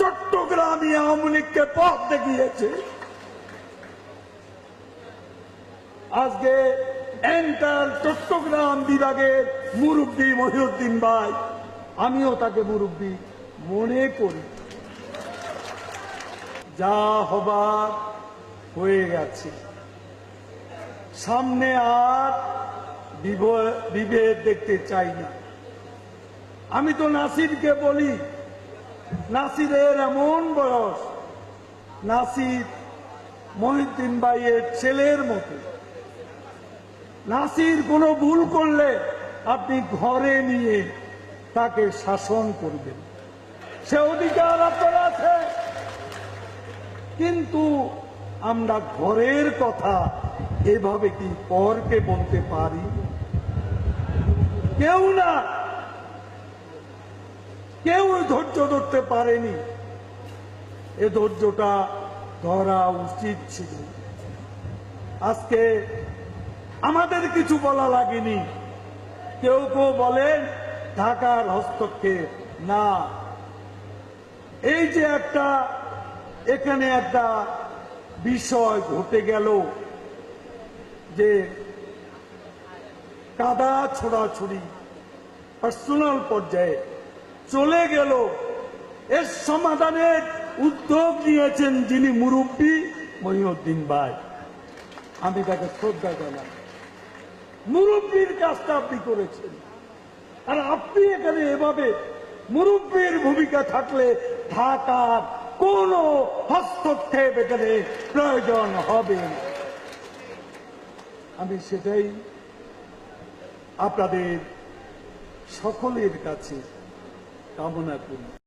চট্টগ্রামী আওয়ামী লীগকে পথ দেখিয়েছে। আজকে এন্টার চট্টগ্রাম বিভাগের মুরব্বী মহিউদ্দিন ভাই, আমিও তাকে মুরব্বী মনে করি। যা হবার হয়ে গেছে। সামনে আর বিভেদ দেখতে চাই না। আমি তো নাসিরকে বলি নাসিরের এমন বয়স নাসির মহিউদ্দিন ভাইয়ের ছেলের মতো। নাসির কোনো ভুল করলে আপনি ঘরে নিয়ে তাকে শাসন করবেন। সে অধিকার আপনার আছে। কিন্তু আমরা ঘরের কথা এভাবে কি পরকে বলতে পারি? কেউ না। কেউ ধৈর্য পারেনি। এ ধৈর্যটা ধরা উচিত ছিল। আজকে আমাদের কিছু বলা লাগেনি। কেউ কেউ বলেন, ঢাকার হস্তক্ষেপ না। এই যে একটা, এখানে একটা বিষয় ঘটে গেল যে কাদা ছোড়াছুড়ি পার্সোনাল পর্যায়ে চলে গেল। এর সমাধানের উদ্যোগ নিয়েছেন যিনি মুরব্বী মহিউদ্দিন ভাই। আমি তাকে শ্রদ্ধা জানাই। মুরব্বীর কাজটা আপনি করেছেন। আর আপনি এখানে এভাবে মুরব্বীর ভূমিকা থাকলে ঢাকার কোন হস্তক্ষেপ এখানে প্রয়োজন হবে আমি সেটাই আপনাদের সকলের কাছে কামনা করি।